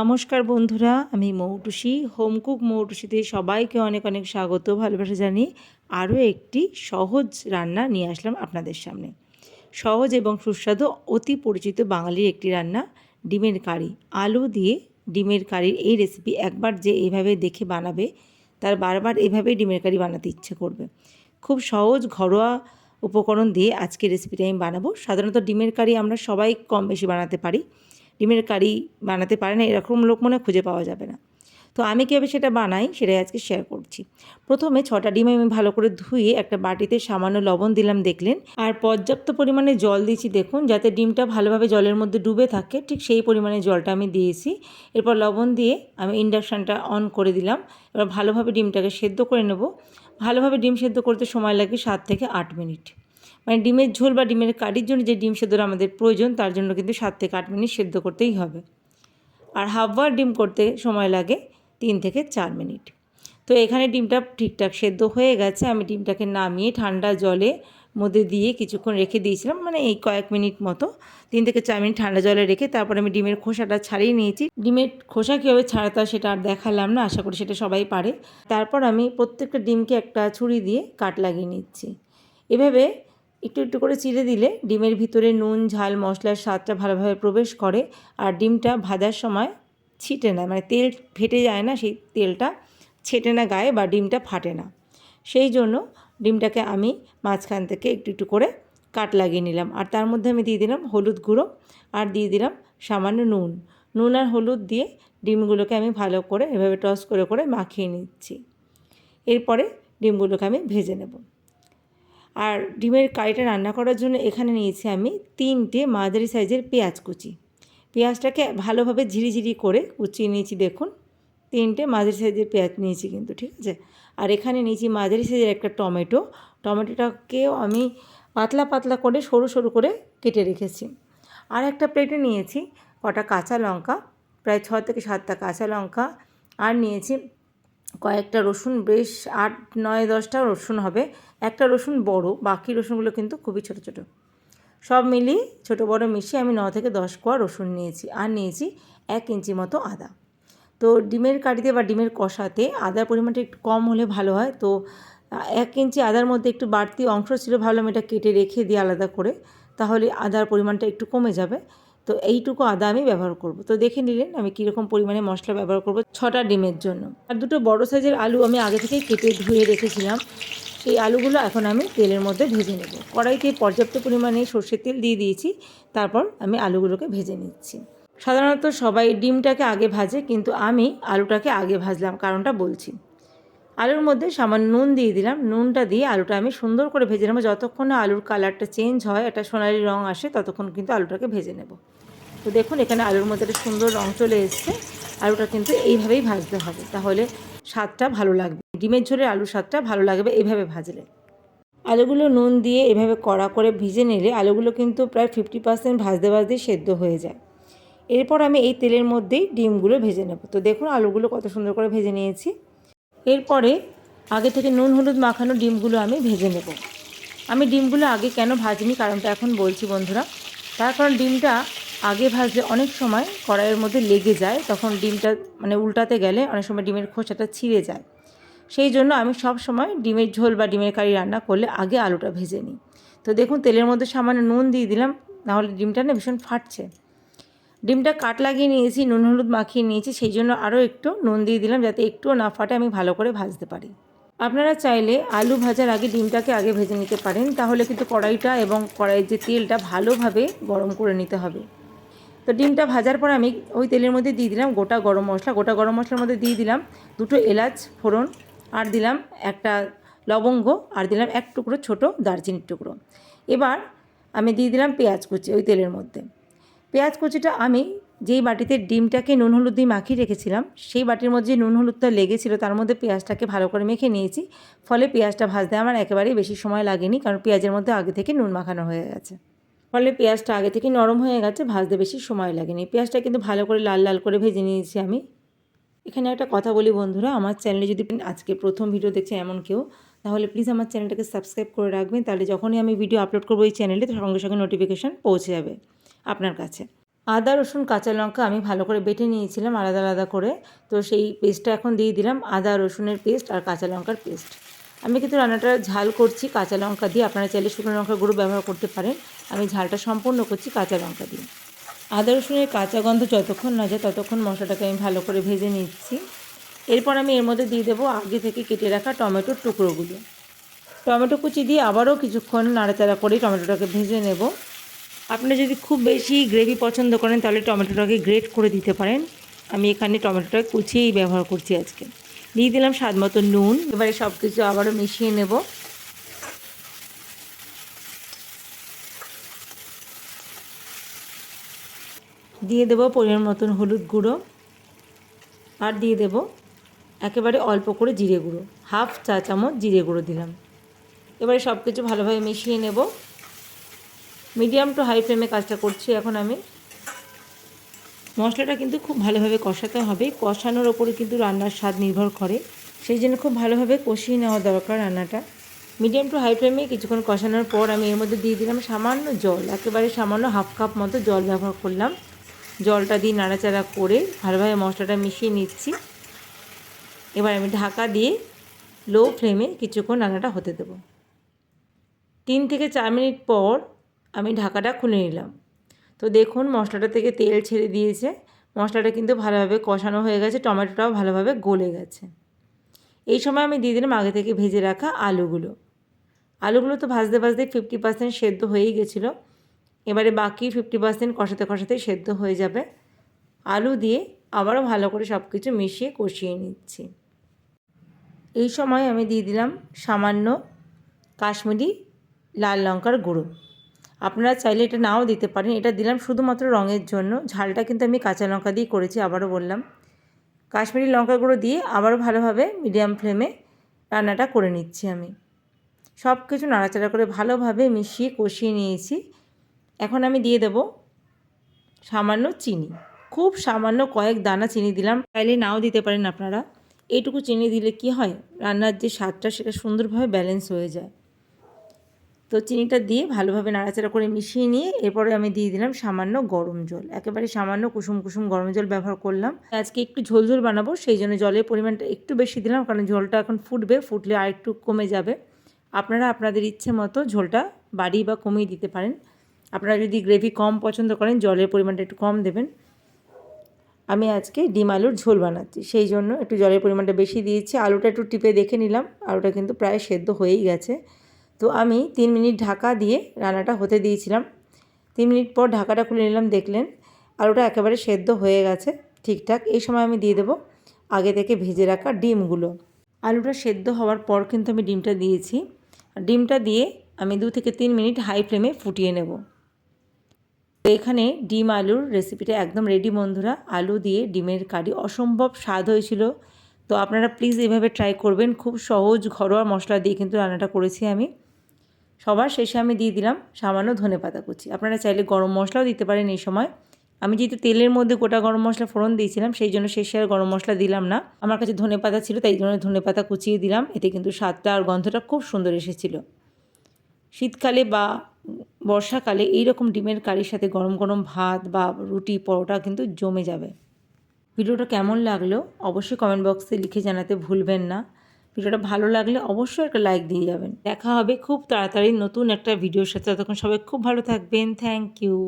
নমস্কার বন্ধুরা, আমি মৌটুসি। হোমকুক মৌটুসিতে সবাইকে অনেক অনেক স্বাগত, ভালোবাসা জানি আরও একটি সহজ রান্না নিয়ে আসলাম আপনাদের সামনে। সহজ এবং সুস্বাদু, অতি পরিচিত বাঙালির একটি রান্না, ডিমের কারি। আলু দিয়ে ডিমের কারির এই রেসিপি একবার যে এইভাবে দেখে বানাবে, তার বারবার এভাবেই ডিমের কারি বানাতে ইচ্ছে করবে। খুব সহজ, ঘরোয়া উপকরণ দিয়ে আজকে রেসিপিটা আমি বানাবো। সাধারণত ডিমের কারি আমরা সবাই কম বেশি বানাতে পারি। ডিমের কারি বানাতে পারে না, এরকম লোক মনে খুঁজে পাওয়া যাবে না। তো আমি কীভাবে সেটা বানাই সেটাই আজকে শেয়ার করছি। প্রথমে ছটা ডিম আমি ভালো করে ধুয়ে একটা বাটিতে সামান্য লবণ দিলাম, দেখলেন। আর পর্যাপ্ত পরিমাণে জল দিয়েছি, দেখুন, যাতে ডিমটা ভালোভাবে জলের মধ্যে ডুবে থাকে, ঠিক সেই পরিমাণে জলটা আমি দিয়েছি। এরপর লবণ দিয়ে আমি ইন্ডাকশানটা অন করে দিলাম। এবার ভালোভাবে ডিমটাকে সেদ্ধ করে নেব। ভালোভাবে ডিম সেদ্ধ করতে সময় লাগে সাত থেকে আট মিনিট। মানে ডিমের ঝোল বা ডিমের কারির জন্য যে ডিম সেদ্ধটা আমাদের প্রয়োজন, তার জন্য কিন্তু সাত থেকে আট মিনিট সেদ্ধ করতেই হবে। আর হাফবার ডিম করতে সময় লাগে তিন থেকে চার মিনিট। তো এখানে ডিমটা ঠিকঠাক সেদ্ধ হয়ে গেছে। আমি ডিমটাকে নামিয়ে ঠান্ডা জলে মধ্যে দিয়ে কিছুক্ষণ রেখে দিয়েছিলাম মানে এই কয়েক মিনিট মতো, তিন থেকে চার মিনিট ঠান্ডা জলে রেখে তারপর আমি ডিমের খোসাটা ছাড়িয়ে নিয়েছি। ডিমের খোসা কীভাবে ছাড়াতে হয় সেটা আর দেখালাম না, আশা করি সেটা সবাই পারে। তারপর আমি প্রত্যেকটা ডিমকে একটা ছুরি দিয়ে কাট লাগিয়ে নিচ্ছি। এভাবে একটু একটু করে চিড়ে দিলে ডিমের ভিতরে নুন, ঝাল, মশলার স্বাদটা ভালোভাবে প্রবেশ করে আর ডিমটা ভাজার সময় ছিটে না মানে তেল ফেটে যায় না সেই তেলটা ছেটে না গায়ে বা ডিমটা ফাটে না। সেই জন্য ডিমটাকে আমি মাঝখান থেকে একটু একটু করে কাট লাগিয়ে নিলাম। আর তার মধ্যে আমি দিয়ে দিলাম হলুদ গুঁড়ো আর দিয়ে দিলাম সামান্য নুন। নুন আর হলুদ দিয়ে ডিমগুলোকে আমি ভালো করে এভাবে টস করে করে মাখিয়ে নিচ্ছি। এরপরে ডিমগুলোকে আমি ভেজে নেব। আর ডিমের কারিটা রান্না করার জন্য এখানে নিয়েছি আমি তিনটে মাঝারি সাইজের পেঁয়াজ কুচি। পেঁয়াজটাকে ভালোভাবে ঝিরিঝিরি করে কুচিয়ে নিয়েছি, দেখুন। তিনটে মাঝারি সাইজের পেঁয়াজ নিয়েছি কিন্তু, ঠিক আছে? আর এখানে নিয়েছি মাঝারি সাইজের একটা টমেটো। টমেটোটাকেও আমি পাতলা পাতলা করে সরু সরু করে কেটে রেখেছি। আর একটা প্লেটে নিয়েছি কটা কাঁচা লঙ্কা, প্রায় ছ থেকে সাতটা কাঁচা লঙ্কা। আর নিয়েছি কয়েকটা রসুন, বেশ আট, নয়, দশটা রসুন হবে। একটা রসুন বড়, বাকি রসুনগুলো কিন্তু খুবই ছোট ছোট। সব মিলিয়ে ছোট, বড় মিশিয়ে আমি ন থেকে দশ কোয়া রসুন নিয়েছি আর নিয়েছি এক ইঞ্চি মতো আদা। তো ডিমের কাঠিতে বা ডিমের কষাতে আদার পরিমাণটা একটু কম হলে ভালো হয়। তো এক ইঞ্চি আদার মধ্যে একটু বাড়তি অংশ ছিল, ভাবলাম এটা কেটে রেখে দিই আলাদা করে। তাহলে আদার পরিমাণটা একটু কমে যাবে। তো এইটুকু আদা আমি ব্যবহার করব। তো দেখে নিলেন আমি কীরকম পরিমাণে মশলা ব্যবহার করব ছটা ডিমের জন্য। আর দুটো বড় সাইজের আলু আমি আগে থেকেই কেটে ধুয়ে রেখেছিলাম। সেই আলুগুলো এখন আমি তেলের মধ্যে ভেজে নেব। কড়াইতে পর্যাপ্ত পরিমাণে সর্ষের তেল দিয়ে দিয়েছি। তারপর আমি আলুগুলোকে ভেজে নিচ্ছি। সাধারণত সবাই ডিমটাকে আগে ভাজে, কিন্তু আমি আলুটাকে আগে ভাজলাম, কারণটা বলছি। আলুর মধ্যে সামান্য নুন দিয়ে দিলাম। নুনটা দিয়ে আলুটা আমি সুন্দর করে ভেজে নেব। যতক্ষণ না আলুর কালারটা চেঞ্জ হয়, একটা সোনালি রঙ আসে, ততক্ষণ কিন্তু আলুটাকে ভেজে নেব। তো দেখুন, এখানে আলুর মধ্যে একটা সুন্দর রঙ চলে এসছে। আলুটা কিন্তু এইভাবেই ভাজতে হবে। তাহলে স্বাদটা ভালো লাগবে। ডিমের ঝোলের আলুর স্বাদটা ভালো লাগবে এইভাবে ভাজলে। আলুগুলো নুন দিয়ে এভাবে কড়া করে ভিজে নিলে আলুগুলো কিন্তু প্রায় ফিফটি পার্সেন্ট ভাজতে ভাজতে সেদ্ধ হয়ে যায়। এরপর আমি এই তেলের মধ্যেই ডিমগুলো ভেজে নেব। তো দেখুন, আলুগুলো কত সুন্দর করে ভেজে নিয়েছি। এরপরে আগে থেকে নুন, হলুদ মাখানো ডিমগুলো আমি ভেজে নেব। আমি ডিমগুলো আগে কেন ভাজিনি কারণটা এখন বলছি বন্ধুরা। তার কারণ ডিমটা আগে ভাজলে অনেক সময় কড়াইয়ের মধ্যে লেগে যায়, তখন ডিমটা মানে উল্টাতে গেলে অনেক সময় ডিমের খোসাটা ছিঁড়ে যায়। সেই জন্য আমি সব সময় ডিমের ঝোল বা ডিমের কারি রান্না করলে আগে আলুটা ভেজে নিই। তো দেখুন, তেলের মধ্যে সামান্য নুন দিয়ে দিলাম, নাহলে ডিমটা না ভীষণ ফাটছে। ডিমটা কাট লাগিয়ে নিয়েছি, নুন হলুদ মাখিয়ে নিয়েছি, সেই জন্য আরও একটু নুন দিয়ে দিলাম যাতে একটুও না ফাটে, আমি ভালো করে ভাজতে পারি। আপনারা চাইলে আলু ভাজার আগে ডিমটাকে আগে ভেজে নিতে পারেন, তাহলে কিন্তু কড়াইটা এবং কড়াইয়ের যে তেলটা ভালোভাবে গরম করে নিতে হবে। তো ডিমটা ভাজার পর আমি ওই তেলের মধ্যে দিয়ে দিলাম গোটা গরম মশলা, গোটা গরম মশলার মধ্যে দিয়ে দিলাম দুটো এলাচ, ফোড়ন, আর দিলাম একটা লবঙ্গ, আর দিলাম এক টুকরো ছোটো দারচিনির টুকরো। এবার আমি দিয়ে দিলাম পেঁয়াজ কুচি ওই তেলের মধ্যে। পেঁয়াজ কুচিটা আমি যেই বাটিতে ডিমটাকে নুন হলুদ দিয়ে মাখিয়ে রেখেছিলাম, সেই বাটির মধ্যে নুন হলুদটা লেগেছিল তার মধ্যে পেঁয়াজটাকে ভালো করে মেখে নিয়েছি। ফলে পেঁয়াজটা ভাজতে আমার একেবারেই বেশি সময় লাগেনি, কারণ পেঁয়াজের মধ্যে আগে থেকে নুন মাখানো হয়ে গেছে। ফলে পেঁয়াজটা আগে থেকে নরম হয়ে গেছে, ভাজতে বেশি সময় লাগেনি। পেঁয়াজটা কিন্তু ভালো করে লাল লাল করে ভেজে নিয়েছি আমি। এখানে একটা কথা বলি বন্ধুরা, আমার চ্যানেলে যদি আজকে প্রথম ভিডিও দেখছে এমন কেউ, তাহলে প্লিজ আমার চ্যানেলটাকে সাবস্ক্রাইব করে রাখবেন, তাহলে যখনই আমি ভিডিও আপলোড করব এই চ্যানেলে সঙ্গে সঙ্গে নোটিফিকেশান পৌঁছে যাবে। আপনার কাছে। আদা, রসুন, কাঁচা লঙ্কা আমি ভালো করে বেটে নিয়েছিলাম আলাদা আলাদা করে। তো সেই পেস্টটা এখন দিয়ে দিলাম আদা, রসুনের পেস্ট আর কাঁচা লঙ্কার পেস্ট। আমি কিন্তু রান্নাটা ঝাল করছি কাঁচা লঙ্কা দিয়ে। আপনারা চাইলে শুকনো লঙ্কার গুঁড়ো ব্যবহার করতে পারেন। আমি ঝালটা সম্পূর্ণ করছি কাঁচা লঙ্কা দিয়ে। আদা, রসুনের কাঁচা গন্ধ যতক্ষণ না যায় ততক্ষণ মশলাটাকে আমি ভালো করে ভেজে নিচ্ছি। এরপর আমি এর মধ্যে দিয়ে দেবো আগে থেকে কেটে রাখা টমেটোর টুকরোগুলো। টমেটো কুচি দিয়ে আবারও কিছুক্ষণ নাড়াচাড়া করে টমেটোটাকে ভেজে নেব। আপনি যদি খুব বেশি গ্রেভি পছন্দ করেন, তাহলে টমেটোটাকে গ্রেট করে দিতে পারেন। আমি এখানে টমেটোটা কুচিয়েই ব্যবহার করছি আজকে। দিয়ে দিলাম স্বাদ মতো নুন। এবারে সব কিছু আবারও মিশিয়ে নেব। দিয়ে দেবো পরিমাণ মতন হলুদ গুঁড়ো। আর দিয়ে দেব একেবারে অল্প করে জিরে গুঁড়ো। হাফ চা চামচ জিরে গুঁড়ো দিলাম। এবারে সব কিছু ভালোভাবে মিশিয়ে নেব। মিডিয়াম টু হাই ফ্লেমে কাজটা করছি এখন আমি। মশলাটা কিন্তু খুব ভালোভাবে কষাতে হবে। কষানোর ওপরে কিন্তু রান্নার স্বাদ নির্ভর করে। সেই জন্য খুব ভালোভাবে কষিয়ে নেওয়া দরকার রান্নাটা। মিডিয়াম টু হাই ফ্লেমে কিছুক্ষণ কষানোর পর আমি এর মধ্যে দিয়ে দিলাম সামান্য জল। একেবারে সামান্য হাফ কাপ মতো জল ব্যবহার করলাম। জলটা দিয়ে নাড়াচাড়া করে ভালোভাবে মশলাটা মিশিয়ে নিচ্ছি। এবার আমি ঢাকা দিয়ে লো ফ্লেমে কিছুক্ষণ রান্নাটা হতে দেবো। তিন থেকে চার মিনিট পর আমি ঢাকাটা খুলে নিলাম। তো দেখুন, মশলাটা থেকে তেল ছেড়ে দিয়েছে। মশলাটা কিন্তু ভালোভাবে কষানো হয়ে গেছে, টমেটোটাও ভালোভাবে গলে গেছে। এই সময় আমি দিয়ে দিলাম আগে থেকে ভেজে রাখা আলুগুলো। আলুগুলো তো ভাজতে ভাজতে ফিফটি পার্সেন্ট সেদ্ধ হয়েই গেছিল। এবারে বাকি ফিফটি পার্সেন্ট কষাতে কষাতেই সেদ্ধ হয়ে যাবে। আলু দিয়ে আবারও ভালো করে সব কিছু মিশিয়ে কষিয়ে নিচ্ছি। এই সময় আমি দিয়ে দিলাম সামান্য কাশ্মীরি লাল লঙ্কার গুঁড়ো। আপনারা চাইলে এটা নাও দিতে পারেন। এটা দিলাম শুধুমাত্র রঙের জন্য। ঝালটা কিন্তু আমি কাঁচা লঙ্কা দিয়ে করেছি, আবারও বললাম। কাশ্মীরি লঙ্কা গুঁড়ো দিয়ে আবারও ভালোভাবে মিডিয়াম ফ্লেমে রান্নাটা করে নিচ্ছি আমি। সব কিছু নাড়াচাড়া করে ভালোভাবে মিশিয়ে কষিয়ে নিয়েছি। এখন আমি দিয়ে দেব সামান্য চিনি। খুব সামান্য কয়েক দানা চিনি দিলাম। চাইলে নাও দিতে পারেন আপনারা। এইটুকু চিনি দিলে কি হয়? রান্নার যে স্বাদটা সেটা সুন্দরভাবে ব্যালেন্স হয়ে যায়। তো চিনিটা দিয়ে ভালোভাবে নাড়াচাড়া করে মিশিয়ে নিয়ে এরপরে আমি দিয়ে দিলাম সামান্য গরম জল। একেবারে সামান্য কুসুম কুসুম গরম জল ব্যবহার করলাম। আজকে একটু ঝোল ঝোল বানাবো, সেই জন্য জলের পরিমাণটা একটু বেশি দিলাম কারণ ঝোলটা এখন ফুটবে, ফুটলে আর একটু কমে যাবে। আপনারা আপনাদের ইচ্ছে মতো ঝোলটা বাড়িয়ে বা কমিয়ে দিতে পারেন। আপনারা যদি গ্রেভি কম পছন্দ করেন, জলের পরিমাণটা একটু কম দেবেন। আমি আজকে ডিম আলুর ঝোল বানাচ্ছি, সেই জন্য একটু জলের পরিমাণটা বেশি দিয়েছি। আলুটা একটু টিপে দেখে নিলাম, আলুটা কিন্তু প্রায় সেদ্ধ হয়েই গেছে। তো আমি তিন মিনিট ঢাকা দিয়ে রান্নাটা হতে দিয়েছিলাম। তিন মিনিট পর ঢাকাটা খুলে নিলাম, দেখলেন আলুটা একেবারে সেদ্ধ হয়ে গেছে ঠিকঠাক। এই সময় আমি দিয়ে দেবো আগে থেকে ভেজে রাখা ডিমগুলো। আলুটা সেদ্ধ হওয়ার পর কিন্তু আমি ডিমটা দিয়েছি। ডিমটা দিয়ে আমি দু থেকে তিন মিনিট হাই ফ্লেমে ফুটিয়ে নেব। এখানে ডিম আলুর রেসিপিটা একদম রেডি বন্ধুরা। আলু দিয়ে ডিমের কারি অসম্ভব স্বাদ হয়েছিল। তো আপনারা প্লিজ এভাবে ট্রাই করবেন। খুব সহজ ঘরোয়া মশলা দিয়ে কিন্তু রান্নাটা করেছি আমি। সবার শেষে আমি দিয়ে দিলাম সামান্য ধনে পাতা কুচি। আপনারা চাইলে গরম মশলাও দিতে পারেন এই সময়। আমি যেহেতু তেলের মধ্যে গোটা গরম মশলা ফোড়ন দিয়েছিলাম, সেই জন্য শেষে আর গরম মশলা দিলাম না। আমার কাছে ধনে পাতা ছিল, তাই জন্য ধনে পাতা কুচিয়ে দিলাম। এতে কিন্তু স্বাদটা আর গন্ধটা খুব সুন্দর এসেছিল। শীতকালে বা বর্ষাকালে এই রকম ডিমের কারির সাথে গরম গরম ভাত বা রুটি, পরোটা কিন্তু জমে যাবে। ভিডিওটা কেমন লাগল অবশ্যই কমেন্ট বক্সে লিখে জানাতে ভুলবেন না। ভিডিওটা ভালো লাগলে অবশ্যই একটা লাইক দিয়ে যাবেন। দেখা হবে খুব তাড়াতাড়ি নতুন একটা ভিডিওর সাথে। তখন সবাই খুব ভালো থাকবেন। Thank you